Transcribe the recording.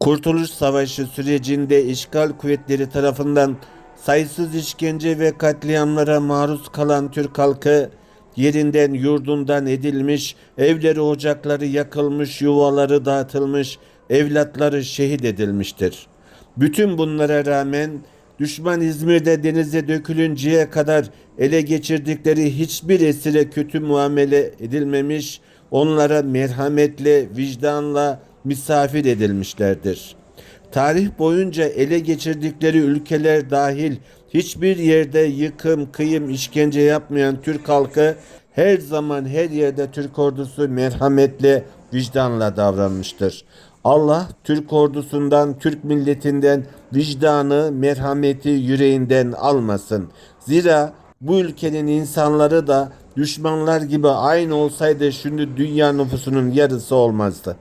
Kurtuluş Savaşı sürecinde işgal kuvvetleri tarafından sayısız işkence ve katliamlara maruz kalan Türk halkı yerinden yurdundan edilmiş, evleri ocakları yakılmış, yuvaları dağıtılmış, evlatları şehit edilmiştir. Bütün bunlara rağmen düşman İzmir'de denize dökülünceye kadar ele geçirdikleri hiçbir esire kötü muamele edilmemiş, onlara merhametle, vicdanla misafir edilmişlerdir. Tarih boyunca ele geçirdikleri ülkeler dahil hiçbir yerde yıkım, kıyım, işkence yapmayan Türk halkı her zaman her yerde Türk ordusu merhametle, vicdanla davranmıştır. Allah Türk ordusundan, Türk milletinden vicdanı, merhameti yüreğinden almasın. Zira bu ülkenin insanları da düşmanlar gibi aynı olsaydı şimdi dünya nüfusunun yarısı olmazdı.